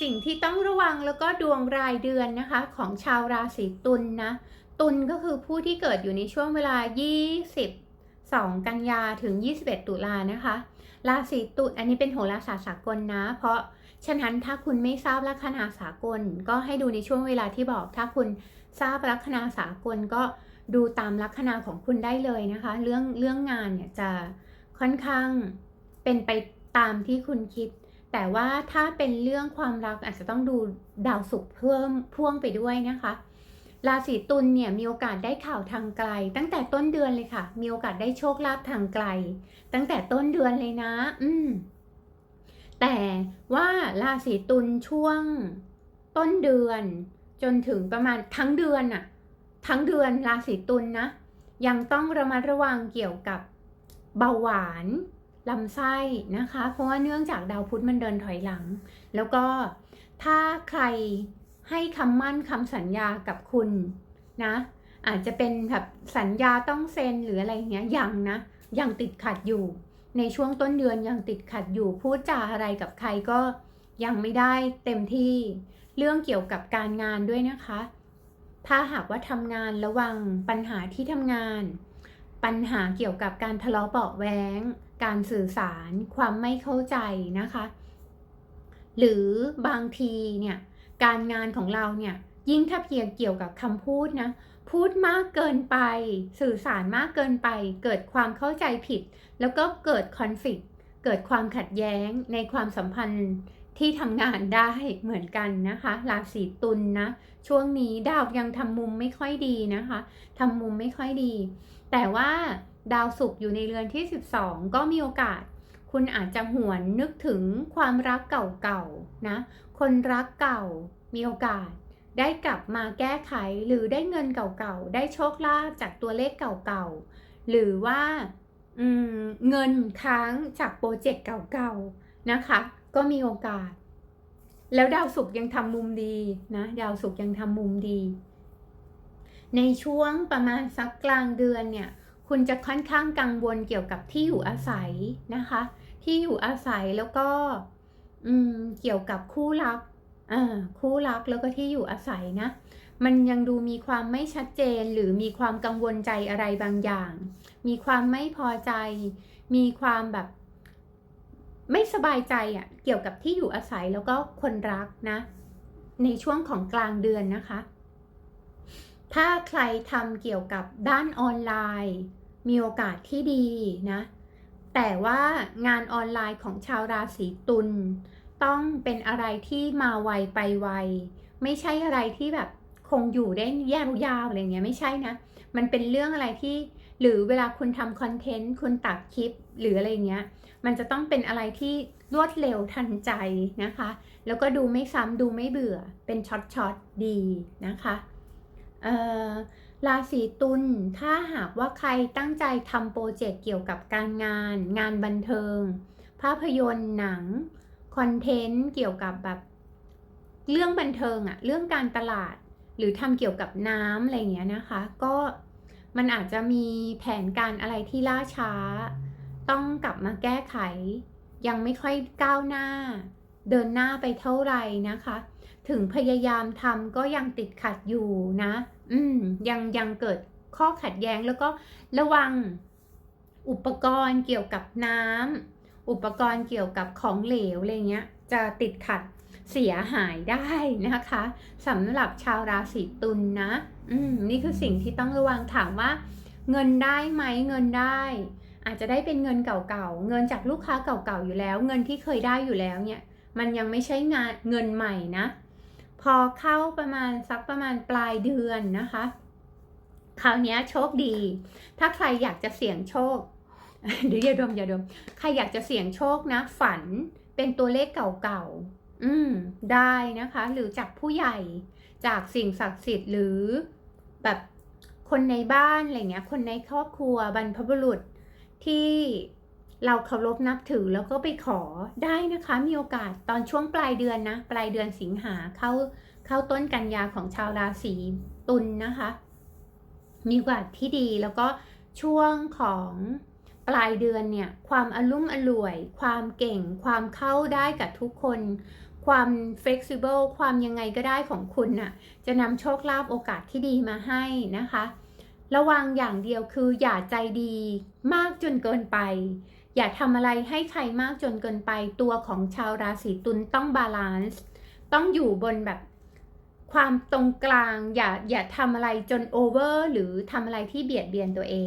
สิ่งที่ต้องระวังแล้วก็ดวงรายเดือนนะคะของชาวราศีตุลนนะ ตุลก็คือผู้ที่เกิดอยู่ในช่วงเวลา 22 กันยาถึง 21 ตุลานะคะ ราศีตุลอันนี้เป็นโหราศาสตร์สากลนะ เพราะฉะนั้นถ้าคุณไม่ทราบลัคนาสากล ก็ให้ดูในช่วงเวลาที่บอก ถ้าคุณทราบลัคนาสากลก็ดูตามลัคนาของคุณได้เลยนะคะ เรื่องเรื่องงานเนี่ยจะค่อนข้างเป็นไปตามที่คุณคิด แต่ว่าถ้าเป็นเรื่องความรักอาจจะต้องดูดาวศุกร์เพิ่มพ่วงไปด้วยนะคะ ราศีตุลเนี่ยมีโอกาสได้ข่าวทางไกล ตั้งแต่ต้นเดือนเลยค่ะ มีโอกาสได้โชคลาภทางไกล ตั้งแต่ต้นเดือนเลยนะ อืม แต่ว่าราศีตุลช่วงต้นเดือน จนถึงประมาณทั้งเดือนอะทั้งเดือนราศีตุลนะยังต้องระมัดระวังเกี่ยวกับเบาหวาน ลำไส้นะคะ เพราะว่าเนื่องจากดาวพุธมันเดินถอยหลัง แล้วก็ถ้าใครให้คำมั่นคำสัญญากับคุณนะอาจจะเป็นแบบสัญญาต้องเซ็นหรืออะไรเงี้ยยังนะยังติดขัดอยู่ ในช่วงต้นเดือนยังติดขัดอยู่พูดจาอะไรกับใครก็ยังไม่ได้เต็มที่เรื่องเกี่ยวกับการงานด้วยนะคะ ถ้าหากว่าทำงานระวังปัญหาที่ทำงาน ปัญหาเกี่ยวกับการทะเลาะเบาะแว้งการสื่อสาร ความไม่เข้าใจนะคะ หรือบางทีเนี่ยการงานของเราเนี่ยยิ่งถ้าเพียงเกี่ยวกับคำพูดนะพูดมากเกินไป สื่อสารมากเกินไป เกิดความเข้าใจผิด แล้วก็เกิดคอนฟ lict เกิดความขัดแย้งในความสัมพันธ์ ที่ทำงานได้เหมือนกันนะคะราศีตุลนนะช่วงนี้ดาวยังทำมุมไม่ค่อยดีนะคะทำมุมไม่ค่อยดี แต่ว่าดาวศุกร์อยู่ในเรือนที่ 12 ก็มีโอกาส คุณอาจจะหวนนึกถึงความรักเก่าๆนะคนรักเก่ามีโอกาส ได้กลับมาแก้ไขหรือได้เงินเก่าๆได้โชคลาภจากตัวเลขเก่าๆหรือว่าเงินค้างจากโปรเจกต์เก่าๆนะคะ ก็มีโอกาส แล้วดาวศุกร์ยังทำมุมดีนะดาวศุกร์ยังทำมุมดี ในช่วงประมาณสักกลางเดือนเนี่ยคุณจะค่อนข้างกังวลเกี่ยวกับที่อยู่อาศัยนะคะ ที่อยู่อาศัยแล้วก็อืมเกี่ยวกับคู่รักอคู่รักแล้วก็ที่อยู่อาศัยนะ มันยังดูมีความไม่ชัดเจนหรือมีความกังวลใจอะไรบางอย่าง มีความไม่พอใจ มีความแบบ ไม่สบายใจอะ่ะเกี่ยวกับที่อยู่อาศัยแล้วก็คนรักนะ ในช่วงของกลางเดือนนะคะ ถ้าใครทำเกี่ยวกับด้านออนไลน์ มีโอกาสที่ดีนะ แต่ว่างานออนไลน์ของชาวราศีตุลต้องเป็นอะไรที่มาไวไปไว ไม่ใช่อะไรที่แบบ คงอยู่ได้ยาวๆอะไรเงี้ยไม่ใช่นะ มันเป็นเรื่องอะไรที่หรือเวลาคุณทำคอนเทนต์คุณตัดคลิปหรืออะไรเงี้ย มันจะต้องเป็นอะไรที่รวดเร็วทันใจนะคะ แล้วก็ดูไม่ซ้ำดูไม่เบื่อเป็นช็อตๆดีนะคะราศีตุลถ้าหากว่าใครตั้งใจทำโปรเจกต์เกี่ยวกับการงาน งานบันเทิง ภาพยนตร์หนัง คอนเทนต์เกี่ยวกับแบบเรื่องบันเทิงอะเรื่องการตลาด หรือทำเกี่ยวกับน้ำอะไรเงี้ยนะคะ ก็มันอาจจะมีแผนการอะไรที่ล่าช้า ต้องกลับมาแก้ไข ยังไม่ค่อยก้าวหน้า เดินหน้าไปเท่าไหร่นะคะ ถึงพยายามทำก็ยังติดขัดอยู่นะ อืมยังยังเกิดข้อขัดแย้งแล้วก็ระวังอุปกรณ์เกี่ยวกับน้ำอุปกรณ์เกี่ยวกับของเหลวอะไรเงี้ย จะติดขัด เสียหายได้นะคะสำหรับชาวราศีตุลนนะอืมนี่คือสิ่งที่ต้องระวังถามว่า เงินได้ไหมเงินได้ อาจจะได้เป็นเงินเก่าๆเงินจากลูกค้าเก่าๆอยู่แล้ว เงินที่เคยได้อยู่แล้วเนี่ย มันยังไม่ใช่งานเงินใหม่นะ พอเข้าประมาณสักประมาณปลายเดือนนะคะคราวนี้โชคดี ถ้าใครอยากจะเสี่ยงโชค เดี๋ยวอย่าดมอย่าดม ใครอยากจะเสี่ยงโชคนะ ฝันเป็นตัวเลขเก่าๆ อืม ได้นะคะ หรือจากผู้ใหญ่ จากสิ่งศักดิ์สิทธิ์หรือแบบคนในบ้านอะไรเงี้ย คนในครอบครัวบรรพบุรุษที่เราเคารพนับถือแล้วก็ไปขอได้นะคะ มีโอกาสตอนช่วงปลายเดือนนะ ปลายเดือนสิงหาเข้าเข้าต้นกันยาของชาวราศีตุลนนะคะ มีโอกาสที่ดีแล้วก็ช่วงของปลายเดือนเนี่ย ความอลุ่มอล่วย ความเก่ง ความเข้าได้กับทุกคน ความ flexible ความยังไงก็ได้ของคุณน่ะจะนำโชคลาภโอกาสที่ดีมาให้นะคะ ระวังอย่างเดียวคืออย่าใจดีมากจนเกินไป อย่าทำอะไรให้ใครมากจนเกินไปตัวของชาวราศีตุลต้องบาลานซ์ต้องอยู่บนแบบความตรงกลางอย่าอย่าทำอะไรจนโอเวอร์หรือทำอะไรที่เบียดเบียนตัวเอง